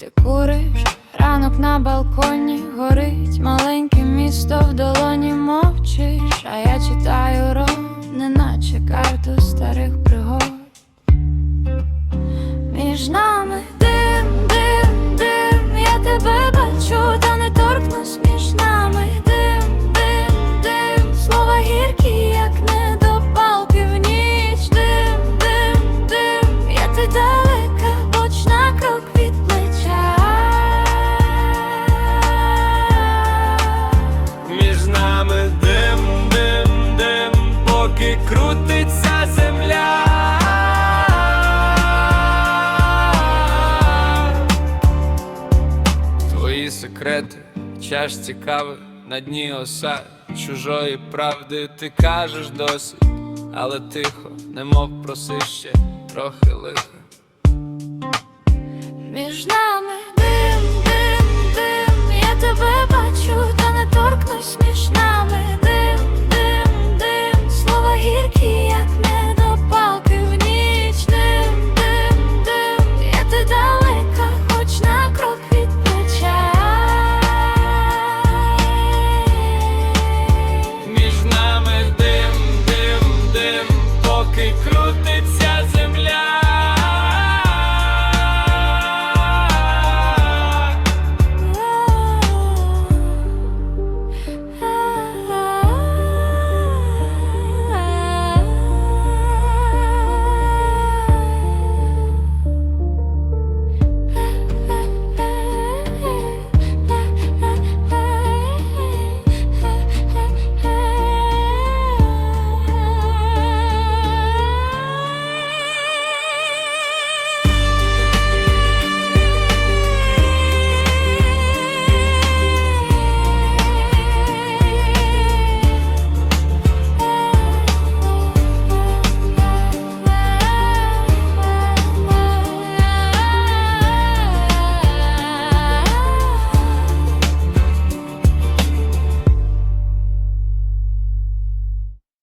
Ти куриш, ранок на балконі горить, маленьке місто в долоні мовчиш, а я читаю рот, неначе карту старих пригод. Між нами Твої секрети, чашці кави на дні оса чужої правди ти кажеш досить, але тихо, немов проси ще трохи лиха. Між нами